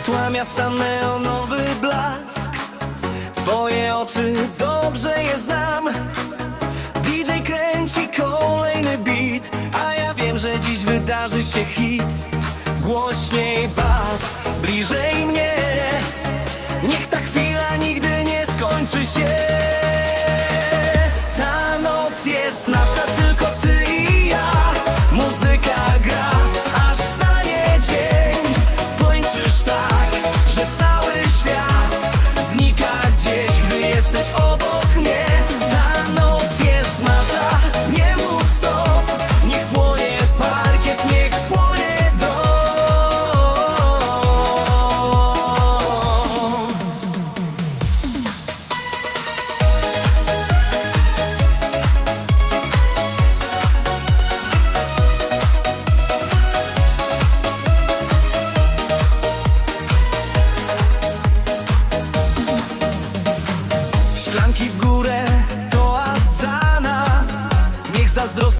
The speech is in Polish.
Światła miasta neonowy blask. Twoje oczy dobrze je znam. DJ kręci kolejny beat A ja wiem, że dziś wydarzy się hit. Głośniej bas, bliżej mnie. Niech ta chwila nigdy nie skończy się. Ta noc jest nasza, tylko ty w górę, to as za nas. Niech zazdrosny